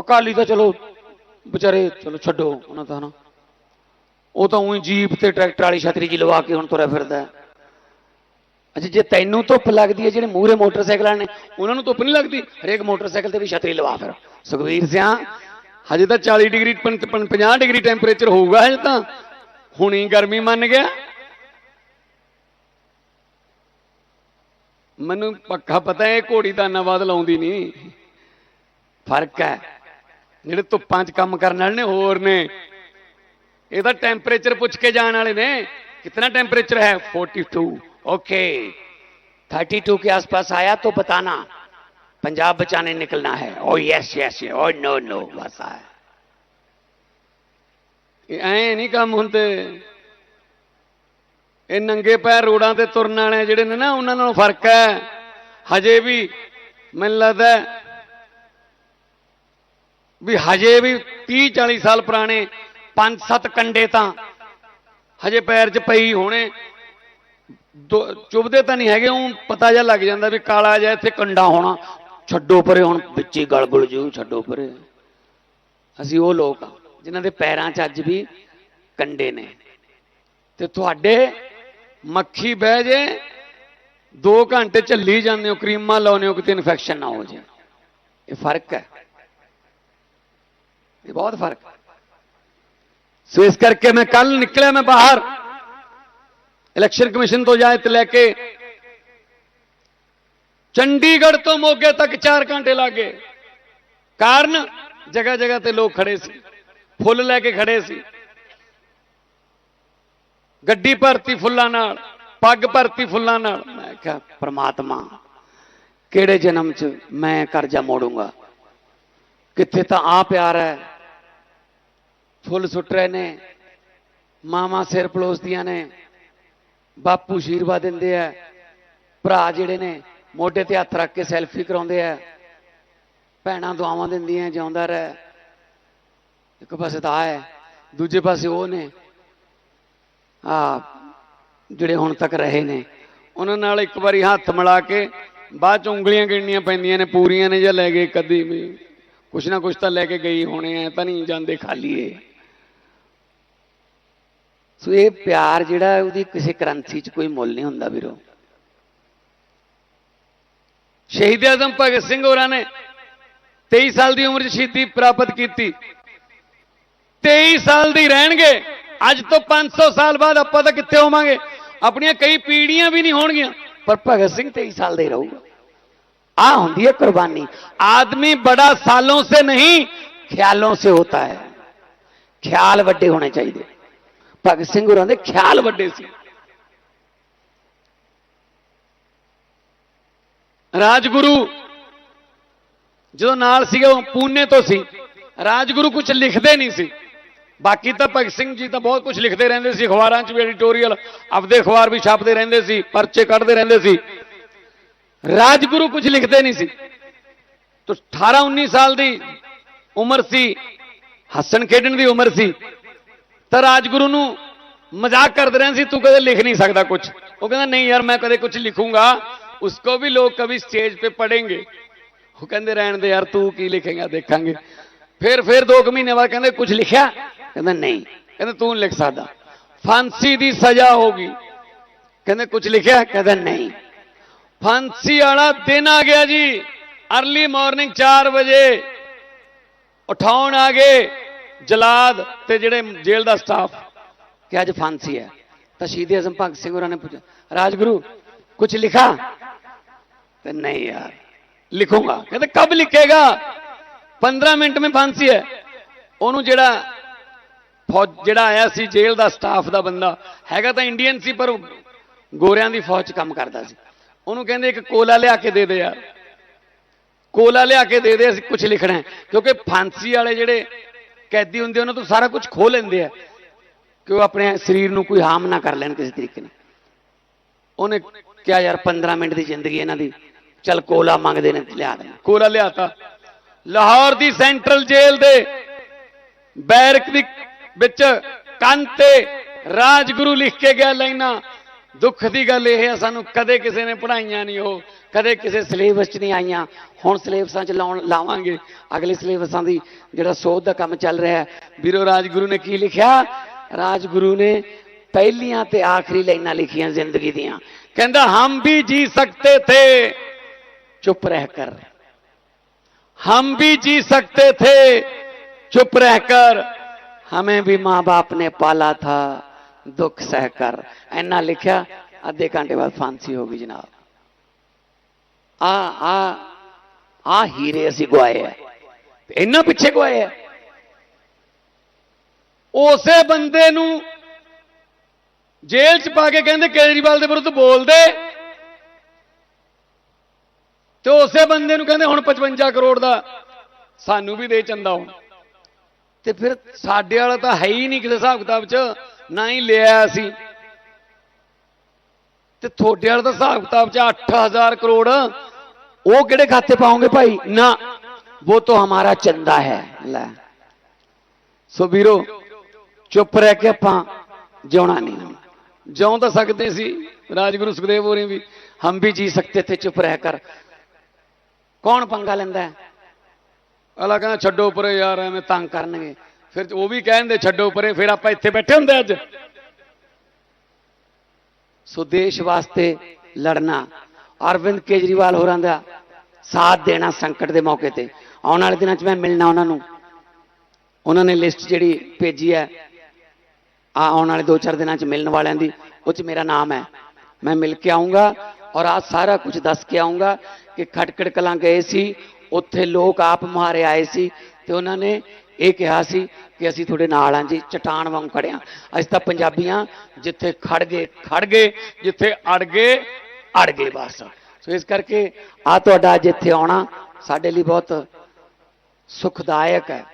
ਅਕਾਲੀ ਤਾਂ ਚਲੋ ਵਿਚਾਰੇ, ਚਲੋ ਛੱਡੋ ਉਹਨਾਂ ਦਾ ਨਾ। ਉਹ ਤਾਂ ਉਹੀ ਜੀਪ ਤੇ ਟਰੈਕਟਰ ਵਾਲੀ ਛਤਰੀ ਜੀ ਲਵਾ ਕੇ ਹੁਣ ਤੁਰਿਆ ਫਿਰਦਾ ਹੈ। ਅੱਛਾ, ਜੇ ਤੈਨੂੰ ਧੁੱਪ ਲੱਗਦੀ ਹੈ, ਜਿਹੜੇ ਮੂਹਰੇ ਮੋਟਰਸਾਈਕਲਾਂ ਨੇ, ਉਹਨਾਂ ਨੂੰ ਧੁੱਪ ਨਹੀਂ ਲੱਗਦੀ? ਹਰੇਕ ਮੋਟਰਸਾਈਕਲ ਤੇ ਵੀ ਛਤਰੀ ਲਵਾ ਫਿਰ। ਸੁਖਵੀਰ ਸਿਆ, ਹਜੇ ਤਾਂ 40 ਡਿਗਰੀ, ਪੰ- ਪੰ- 50 ਡਿਗਰੀ ਟੈਂਪਰੇਚਰ ਹੋਊਗਾ ਹਜੇ ਤਾਂ। ਹੁਣੀ ਗਰਮੀ ਮੰਨ ਗਿਆ। ਮੈਨੂੰ ਪੱਕਾ ਪਤਾ ਹੈ, ਇਹ ਘੋੜੀ ਦਾ ਨਵਾਦ ਲਾਉਂਦੀ ਨਹੀਂ। ਫ਼ਰਕ ਹੈ। ਜਿਹੜੇ ਧੁੱਪਾਂ 'ਚ ਕੰਮ ਕਰਨ ਵਾਲੇ ਨੇ ਹੋਰ ਨੇ ਇਹ ਤਾਂ ਟੈਂਪਰੇਚਰ ਪੁੱਛ ਕੇ ਜਾਣ ਵਾਲੇ ਨੇ कितना टेम्परेचर है 42 ओके 32 के आसपास आया तो बताना पंजाब बचाने निकलना है oh yes yes oh no no बस है ਇਹ ਐ ਨਹੀਂ ਕੰਮ ਹੁੰਦੇ ਇਹ ਨੰਗੇ ਪੈਰ ਰੋਡਾਂ ਤੇ ਤੁਰਨ ਵਾਲੇ ਜਿਹੜੇ ਨੇ ਨਾ ਉਹਨਾਂ ਨਾਲੋਂ ਫਰਕ ਹੈ ਹਜੇ ਵੀ ਮੈਨੂੰ ਲੱਗਦਾ ਹੈ ਵੀ ਹਜੇ ਵੀ 30 40 ਸਾਲ ਪੁਰਾਣੇ ਪੰਜ ਸੱਤ ਕੰਡੇ ਤਾਂ ਹਜੇ ਪੈਰ 'ਚ ਪਈ ਹੋਣੇ। ਦੋ- ਚੁੱਭਦੇ ਤਾਂ ਨਹੀਂ ਹੈਗੇ ਉਹ ਪਤਾ ਜਿਹਾ ਲੱਗ ਜਾਂਦਾ ਵੀ ਕਾਲਾ ਜਿਹਾ ਇੱਥੇ ਕੰਡਾ ਹੋਣਾ। ਛੱਡੋ ਪਰੇ ਹੁਣ, ਵਿੱਚੇ ਗਲਗਲ ਜੂ, ਛੱਡੋ ਪਰੇ। ਅਸੀਂ ਉਹ ਲੋਕ ਆ, ਜਿਨ੍ਹਾਂ ਦੇ ਪੈਰਾਂ 'ਚ ਅੱਜ ਵੀ ਕੰਡੇ ਨੇ। ਤੇ ਤੁਹਾਡੇ ਮੱਖੀ ਬਹਿ ਜੇ 2 ਘੰਟੇ ਝੱਲੀ ਜਾਂਦੇ ਹੋ, ਕਰੀਮਾਂ ਲਾਉਂਦੇ ਹੋ, ਕਿਤੇ ਇਨਫੈਕਸ਼ਨ ਨਾ ਹੋ ਜਾਏ ਇਹ ਫ਼ਰਕ ਹੈ। ਇਹ ਬਹੁਤ ਫ਼ਰਕ ਹੈ ਸੋ ਇਸ ਕਰਕੇ ਮੈਂ ਕੱਲ ਨਿਕਲਿਆ ਮੈਂ ਬਾਹਰ ਇਲੈਕਸ਼ਨ ਕਮਿਸ਼ਨ ਤੋਂ ਜਾਇਤ ਲੈ ਕੇ ਚੰਡੀਗੜ੍ਹ ਤੋਂ ਮੋਗੇ ਤੱਕ 4 ਘੰਟੇ ਲੱਗੇ ਕਾਰਨ ਜਗ੍ਹਾ ਜਗ੍ਹਾ ਤੇ ਲੋਕ ਖੜੇ ਸੀ ਫੁੱਲ ਲੈ ਕੇ ਖੜੇ ਸੀ ਗੱਡੀ ਭਰਤੀ ਫੁੱਲਾਂ ਨਾਲ ਪੱਗ ਭਰਤੀ ਫੁੱਲਾਂ ਨਾਲ ਮੈਂ ਕਿਹਾ ਪ੍ਰਮਾਤਮਾ ਕਿਹੜੇ ਜਨਮ 'ਚ ਮੈਂ ਕਰਜ਼ਾ ਮੋੜੂੰਗਾ ਕਿੱਥੇ ਤਾਂ ਆ ਪਿਆਰ ਹੈ ਫੁੱਲ ਸੁੱਟ ਰਹੇ ਨੇ ਮਾਮਾ ਸਿਰ ਪਲੋਸਦੀਆਂ ਨੇ, ਬਾਪੂ ਆਸ਼ੀਰਵਾਦ ਦਿੰਦੇ ਆ, ਭਰਾ ਜਿਹੜੇ ਨੇ ਮੋਢੇ ਤੇ ਹੱਥ ਰੱਖ ਕੇ ਸੈਲਫੀ ਕਰਾਉਂਦੇ ਆ, ਭੈਣਾਂ ਦੁਆਵਾਂ ਦਿੰਦੀਆਂ, ਜਿਉਂਦਾ ਰਹਿ। ਇੱਕ ਪਾਸੇ ਤਾਂ ਹੈ, ਦੂਜੇ ਪਾਸੇ ਉਹ ਨੇ ਆ ਜਿਹੜੇ ਹੁਣ ਤੱਕ ਰਹੇ ਨੇ। ਉਹਨਾਂ ਨਾਲ ਇੱਕ ਵਾਰੀ ਹੱਥ ਮਿਲਾ ਕੇ ਬਾਅਦ ਚ ਉਂਗਲੀਆਂ ਗਿਣਨੀਆਂ ਪੈਂਦੀਆਂ ਨੇ, ਪੂਰੀਆਂ ਨੇ ਜਾਂ ਲੈ ਗਏ ਕਦੀ ਵੀ। ਕੁਛ ਨਾ ਕੁਛ ਤਾਂ ਲੈ ਕੇ ਗਈ ਹੋਣੇ ਆ ਤਾਂ ਨਹੀਂ ਜਾਂਦੇ ਖਾਲੀ ਏ ਸੋ ਇਹ ਪਿਆਰ ਜਿਹੜਾ ਹੈ, ਉਹਦੀ ਕਿਸੇ ਕਰੰਸੀ 'ਚ ਕੋਈ ਮੁੱਲ ਨਹੀਂ ਹੁੰਦਾ ਵੀਰੋ ਸ਼ਹੀਦ ਆਜ਼ਮ ਭਗਤ ਸਿੰਘ ਹੋਰਾਂ ਨੇ 23 ਸਾਲ ਦੀ ਉਮਰ 'ਚ ਸ਼ਹੀਦੀ ਪ੍ਰਾਪਤ ਕੀਤੀ 23 ਸਾਲ ਦੀ ਰਹਿਣਗੇ ਅੱਜ ਤੋਂ 500 ਸਾਲ ਬਾਅਦ ਆਪਾਂ ਤਾਂ ਕਿੱਥੇ ਹੋਵਾਂਗੇ ਆਪਣੀਆਂ ਕਈ ਪੀੜ੍ਹੀਆਂ ਵੀ ਨਹੀਂ ਹੋਣਗੀਆਂ ਪਰ ਭਗਤ ਸਿੰਘ 23 ਸਾਲ ਦਾ ਹੀ ਰਹੂਗਾ आ होती है कुर्बानी आदमी बड़ा सालों से नहीं ख्यालों से होता है ख्याल ਵੱਡੇ ਹੋਣੇ ਚਾਹੀਦੇ ਭਗਤ ਸਿੰਘ ਹੋਰਾਂ ਦੇ ਖਿਆਲ ਵੱਡੇ ਸੀ। ਰਾਜਗੁਰੂ ਜਦੋਂ ਨਾਲ ਸੀਗੇ, ਉਹ ਪੂਨੇ ਤੋਂ ਸੀ। ਰਾਜਗੁਰੂ ਕੁਝ ਲਿਖਦੇ ਨਹੀਂ ਸੀ। ਬਾਕੀ ਤਾਂ ਭਗਤ ਸਿੰਘ ਜੀ ਤਾਂ ਬਹੁਤ ਕੁਝ ਲਿਖਦੇ ਰਹਿੰਦੇ ਸੀ। ਅਖਬਾਰਾਂ 'ਚ ਵੀ ਐਡੀਟੋਰੀਅਲ ਆਪਦੇ ਅਖਬਾਰ ਵੀ ਛਾਪਦੇ ਰਹਿੰਦੇ ਸੀ, ਪਰਚੇ ਕੱਢਦੇ ਰਹਿੰਦੇ ਸੀ। ਰਾਜਗੁਰੂ ਕੁਝ ਲਿਖਦੇ ਨਹੀਂ ਸੀ। ਤੋ 18 19 ਸਾਲ ਦੀ ਉਮਰ ਸੀ। ਹੱਸਣ ਖੇਡਣ ਦੀ ਉਮਰ ਸੀ। ਤਾਂ ਰਾਜਗੁਰੂ ਨੂੰ ਮਜ਼ਾਕ ਕਰਦੇ ਰਹੇ ਸੀ, ਤੂੰ ਕਦੇ ਲਿਖ ਨਹੀਂ ਸਕਦਾ ਕੁਝ ਉਹ ਕਹਿੰਦਾ, ਨਹੀਂ ਯਾਰ, ਮੈਂ ਕਦੇ ਕੁਝ ਲਿਖੂੰਗਾ। ਉਸਕੋ ਵੀ ਲੋਕ ਕभी ਸਟੇਜ ਤੇ ਪੜ੍ਹੇਗੇ। ਉਹ ਕਹਿੰਦੇ ਰਹਿਣ ਦੇ ਯਾਰ, ਤੂੰ ਕੀ ਲਿਖੇਗਾ, ਦੇਖਾਂਗੇ। ਫਿਰ ਫਿਰ 2 ਮਹੀਨੇ ਬਾਅਦ ਕਹਿੰਦੇ ਕੁਝ ਲਿਖਿਆ? ਕਹਿੰਦਾ, ਨਹੀਂ। ਕਹਿੰਦਾ, ਤੂੰ ਲਿਖ ਸਕਦਾ। ਫਾਂਸੀ ਦੀ ਸਜ਼ਾ ਹੋਗੀ ਕਹਿੰਦੇ ਕੁਝ ਲਿਖਿਆ? ਕਹਿੰਦਾ, ਨਹੀਂ। ਫਾਂਸੀ ਵਾਲਾ ਦਿਨ ਆ ਗਿਆ ਜੀ। अर्ਲੀ ਮਾਰਨਿੰਗ 4 ਵਜੇ। ਉਠਾਉਣ ਆ ਗਏ। ਜਲਾਦ ਤੇ ਜਿਹੜੇ ਜੇਲ੍ਹ ਦਾ ਸਟਾਫ। ਕਿ ਅੱਜ ਫਾਂਸੀ ਹੈ। ਤਾਂ ਸ਼ਹੀਦ ਅਜ਼ਮ ਭਗਤ ਸਿੰਘ ਹੋਰਾਂ ਨੇ ਪੁੱਛਿਆ, ਰਾਜਗੁਰੂ ਕੁਝ ਲਿਖਾ? ਤੇ ਨਹੀਂ ਯਾਰ, ਲਿਖੂੰਗਾ। ਕਹਿੰਦੇ, ਕਬ ਲਿਖੇਗਾ? 15 ਮਿੰਟ में ਫਾਂਸੀ ਹੈ। ਉਹਨੂੰ ਜਿਹੜਾ ਫੌਜ, ਜਿਹੜਾ ਆਇਆ ਸੀ ਜੇਲ੍ਹ ਦਾ ਸਟਾਫ ਦਾ ਬੰਦਾ, ਹੈਗਾ ਤਾਂ ਇੰਡੀਅਨ ਸੀ, ਪਰ ਉਹ ਗੋਰਿਆਂ ਦੀ ਫੌਜ 'ਚ ਕੰਮ ਕਰਦਾ ਸੀ। ਉਹਨੂੰ ਕਹਿੰਦੇ, ਇੱਕ ਕੋਲਾ ਲਿਆ ਕੇ ਦੇ ਦੇ ਯਾਰ। ਕੋਲਾ ਲਿਆ ਕੇ ਦੇ ਦੇ, ਅਸੀਂ ਕੁਝ ਲਿਖਣਾ ਹੈ। ਕਿਉਂਕਿ ਫਾਂਸੀ ਵਾਲੇ ਜਿਹੜੇ ਕੈਦੀ ਹੁੰਦੇ, ਉਹਨਾਂ ਤੋਂ ਸਾਰਾ ਕੁਝ ਖੋ ਲੈਂਦੇ ਆ ਕਿ ਉਹ ਆਪਣੇ ਸਰੀਰ ਨੂੰ ਕੋਈ ਹਾਰਮ ਨਾ ਕਰ ਲੈਣ ਕਿਸੇ ਤਰੀਕੇ ਨਾਲ। ਉਹਨੇ ਕਿਹਾ, ਯਾਰ 15 ਮਿੰਟ ਦੀ ਜ਼ਿੰਦਗੀ ਇਹਨਾਂ ਦੀ। ਚਲ, ਕੋਲਾ ਮੰਗਦੇ ਨੇ, ਲਿਆ ਦੇ ਕੋਲਾ ਲਿਆਤਾ। ਲਾਹੌਰ ਦੀ ਸੈਂਟਰਲ ਜੇਲ੍ਹ ਦੇ ਬੈਰਕ ਦੀ ਵਿੱਚ ਕੰਨ ਤੇ ਰਾਜਗੁਰੂ ਲਿਖ ਕੇ ਗਿਆ ਲਾਈਨਾਂ। ਦੁੱਖ ਦੀ ਗੱਲ ਇਹ ਹੈ ਸਾਨੂੰ ਕਦੇ ਕਿਸੇ ਨੇ ਪੜਾਈਆਂ ਨਹੀਂ ਉਹ। ਕਦੇ ਕਿਸੇ ਸਿਲੇਬਸ 'ਚ ਨਹੀਂ ਆਈਆਂ ਹੁਣ ਸਿਲੇਬਸਾਂ ਚ ਲਾਉਣ ਲਾਵਾਂਗੇ ਅਗਲੇ ਸਿਲੇਬਸਾਂ ਦੀ ਜਿਹੜਾ ਸੋਧ ਦਾ ਕੰਮ ਚੱਲ ਰਿਹਾ ਹੈ ਵੀਰੋ ਰਾਜਗੁਰੂ ਨੇ ਕੀ ਲਿਖਿਆ ਰਾਜਗੁਰੂ ਨੇ ਪਹਿਲੀਆਂ ਤੇ ਆਖਰੀ ਲਾਈਨਾਂ ਲਿਖੀਆਂ ਜ਼ਿੰਦਗੀ ਦੀਆਂ ਕਹਿੰਦਾ ਹਮ ਵੀ ਜੀ ਸਕਤੇ ਥੇ ਚੁੱਪ ਰਹਿ ਕਰ हम भी जी सकते थे चुप रहकर हमें भी माँ बाप ने पाला था दुख सहकर ऐना लिखा आधे घंटे बाद फांसी होगी जनाब ਆ ਆ ਆ ਹੀਰੇ ਅਸੀਂ ਗਵਾਏ ਆ। ਇੰਨਾ ਪਿੱਛੇ ਗਵਾਏ ਆ। ਉਸੇ ਬੰਦੇ ਨੂੰ ਜੇਲ੍ਹ 'ਚ ਪਾ ਕੇ ਕਹਿੰਦੇ ਕੇਜਰੀਵਾਲ ਦੇ ਵਿਰੁੱਧ ਬੋਲਦੇ। ਤੇ ਉਸੇ ਬੰਦੇ ਨੂੰ ਕਹਿੰਦੇ ਹੁਣ 55 ਕਰੋੜ ਦਾ ਸਾਨੂੰ ਵੀ ਦੇ ਚੰਦਾ ਹੁਣ। ਤੇ ਫਿਰ ਸਾਡੇ ਵਾਲਾ ਤਾਂ ਹੈ ਹੀ ਨਹੀਂ ਕਿਸੇ ਹਿਸਾਬ ਕਿਤਾਬ 'ਚ, ਨਾ ਹੀ ਲਿਆ ਅਸੀਂ। ਤੇ ਤੁਹਾਡੇ ਵਾਲਾ ਤਾਂ ਹਿਸਾਬ ਕਿਤਾਬ 'ਚ 8000 ਕਰੋੜ ਉਹ ਕਿਹੜੇ ਖਾਤੇ ਪਾਉਂਗੇ ਭਾਈ ਨਾ ਉਹ ਤਾਂ ਹਮਾਰਾ ਚੰਦਾ ਹੈ ਲੈ ਸੋ ਵੀਰੋ ਚੁੱਪ ਰਹਿ ਕੇ ਆਪਾਂ ਜਿਉਣਾ ਨਹੀਂ ਜਿਉਂ ਤਾਂ ਸਕਦੇ ਸੀ ਰਾਜਗੁਰੂ ਸੁਖਦੇਵ ਹੋਰੀ ਵੀ ਹਮ ਵੀ ਜੀ ਸਕਤੇ ਥੇ ਚੁੱਪ ਰਹਿ ਕਰ ਕੌਣ ਪੰਗਾ ਲੈਂਦਾ ਹੈ ਅਲਾ ਕਹਿੰਦਾ ਛੱਡੋ ਪਰੇ ਯਾਰ ਐਵੇਂ ਤੰਗ ਕਰਨਗੇ ਫਿਰ ਉਹ ਵੀ ਕਹਿੰਦੇ ਛੱਡੋ ਪਰੇ ਫਿਰ ਆਪਾਂ ਇੱਥੇ ਬੈਠੇ ਹੁੰਦੇ ਅੱਜ ਸੋ ਦੇਸ਼ ਵਾਸਤੇ ਲੜਨਾ ਅਰਵਿੰਦ ਕੇਜਰੀਵਾਲ ਹੋਰਾਂ ਦਾ ਸਾਥ ਦੇਣਾ ਸੰਕਟ ਦੇ ਮੌਕੇ ਤੇ। ਆਉਣ ਵਾਲੇ ਦਿਨਾਂ 'ਚ ਮੈਂ ਮਿਲਣਾ ਉਹਨਾਂ ਨੂੰ। ਉਹਨਾਂ ਨੇ ਲਿਸਟ ਜਿਹੜੀ ਭੇਜੀ ਹੈ, ਆ ਆਉਣ ਵਾਲੇ 2-4 ਦਿਨਾਂ 'ਚ ਮਿਲਣ ਵਾਲਿਆਂ ਦੀ, ਉਹ 'ਚ ਮੇਰਾ ਨਾਮ ਹੈ। ਮੈਂ ਮਿਲ ਕੇ ਆਉਂਗਾ ਔਰ ਆ ਸਾਰਾ ਕੁਝ ਦੱਸ ਕੇ ਆਉਂਗਾ ਕਿ ਖਟਕੜ ਕਲਾਂ ਗਏ ਸੀ, ਉੱਥੇ ਲੋਕ ਆਪ ਮੁਹਾਰੇ ਆਏ ਸੀ ਤੇ ਉਹਨਾਂ ਨੇ ਇਹ ਕਿਹਾ ਸੀ ਕਿ ਅਸੀਂ ਤੁਹਾਡੇ ਨਾਲ ਹਾਂ ਜੀ, ਚਟਾਨ ਵਾਂਗ ਖੜਿਆ ਅਸੀਂ ਤਾਂ ਪੰਜਾਬੀਆਂ ਜਿੱਥੇ ਖੜ ਗਏ ਖੜ ਗਏ, ਜਿੱਥੇ ਅੜ ਗਏ ਅੜ ਗਏ ਬਸ। ਸੋ ਇਸ ਕਰਕੇ ਆ ਤੁਹਾਡਾ ਅੱਜ ਇੱਥੇ ਆਉਣਾ ਸਾਡੇ ਲਈ ਬਹੁਤ ਸੁਖਦਾਇਕ ਹੈ।